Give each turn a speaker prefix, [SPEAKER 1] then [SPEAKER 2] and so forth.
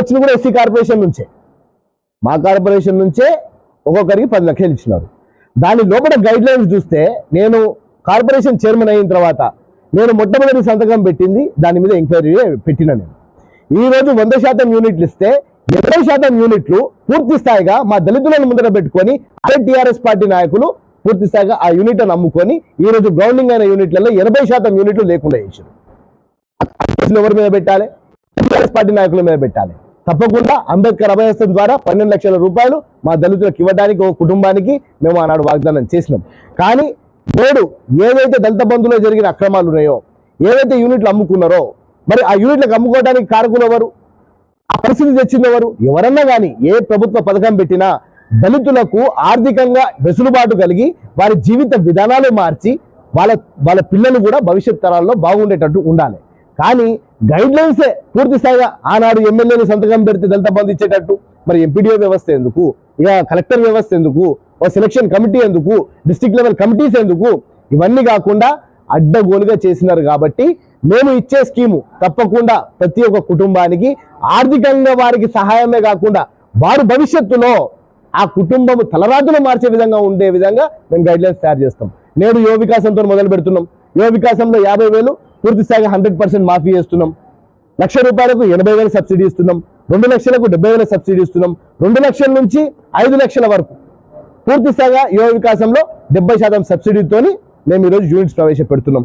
[SPEAKER 1] వచ్చిన కూడా SC corporation నుంచే. మా కార్పొరేషన్ నుంచే ఒక్కొక్కరికి పది లక్షలు ఇచ్చినారు. దాని లోపల గైడ్ లైన్స్ చూస్తే నేను కార్పొరేషన్ చైర్మన్ అయిన తర్వాత నేను మొట్టమొదటి సంతకం పెట్టింది దాని మీద ఎంక్వైరీ పెట్టిన నేను. ఈ రోజు వంద శాతం యూనిట్లు ఇస్తే ఇరవై శాతం యూనిట్లు పూర్తి స్థాయిగా మా దళితులను ముందర పెట్టుకొని అదే టీఆర్ఎస్ పార్టీ నాయకులు పూర్తి స్థాయిగా ఆ యూనిట్లను అమ్ముకొని ఈ రోజు గ్రౌండింగ్ అయిన యూనిట్లలో ఎనభై శాతం యూనిట్లు లేకుండా చేశారు ఎవరి మీద పెట్టాలి? టీఆర్ఎస్ పార్టీ నాయకుల మీద పెట్టాలి. తప్పకుండా అంబేద్కర్ అభయస్థం ద్వారా పన్నెండు లక్షల రూపాయలు మా దళితులకు ఇవ్వడానికి ఒక కుటుంబానికి మేము ఆనాడు వాగ్దానం చేసినాం. కానీ నేడు ఏదైతే దళిత బంధులో జరిగిన అక్రమాలు ఉన్నాయో ఏదైతే యూనిట్లు అమ్ముకున్నారో మరి ఆ యూనిట్లకు అమ్ముకోవడానికి కారకులు ఎవరు? ఆ పరిస్థితి తెచ్చింది ఎవరు? ఎవరన్నా కానీ ఏ ప్రభుత్వ పథకం పెట్టినా దళితులకు ఆర్థికంగా వెసులుబాటు కలిగి వారి జీవిత విధానాలు మార్చి వాళ్ళ వాళ్ళ పిల్లలు కూడా భవిష్యత్ తరాల్లో బాగుండేటట్టు ఉండాలి. కానీ గైడ్ లైన్సే పూర్తి స్థాయిగా ఆనాడు ఎమ్మెల్యేలు సంతకం పెడితే దళిత బంధు ఇచ్చేటట్టు. మరి ఎంపీడీఓ వ్యవస్థ ఎందుకు? ఇక కలెక్టర్ వ్యవస్థ ఎందుకు? ఓ సెలక్షన్ కమిటీ ఎందుకు? డిస్టిక్ లెవెల్ కమిటీస్ ఎందుకు? ఇవన్నీ కాకుండా అడ్డగోలుగా చేసినారు కాబట్టి మేము ఇచ్చే స్కీము తప్పకుండా ప్రతి ఒక్క కుటుంబానికి ఆర్థికంగా వారికి సహాయమే కాకుండా వారి భవిష్యత్తులో ఆ కుటుంబం తలరాతులు మార్చే విధంగా ఉండే విధంగా మేము గైడ్లైన్స్ తయారు చేస్తాం. నేడు యువ వికాసంతో మొదలు పెడుతున్నాం. యువ వికాసంలో యాభై వేలు పూర్తి స్థాయిగా హండ్రెడ్ పర్సెంట్ మాఫీ చేస్తున్నాం. లక్ష రూపాయలకు ఎనభై వేల సబ్సిడీ ఇస్తున్నాం. రెండు లక్షలకు డెబ్బై వేల సబ్సిడీ ఇస్తున్నాం. రెండు లక్షల నుంచి ఐదు లక్షల వరకు పూర్తి స్థాయిగా యువ వికాసంలో డెబ్బై శాతం సబ్సిడీతోని మేము ఈరోజు యూనిట్స్ ప్రవేశపెడుతున్నాం.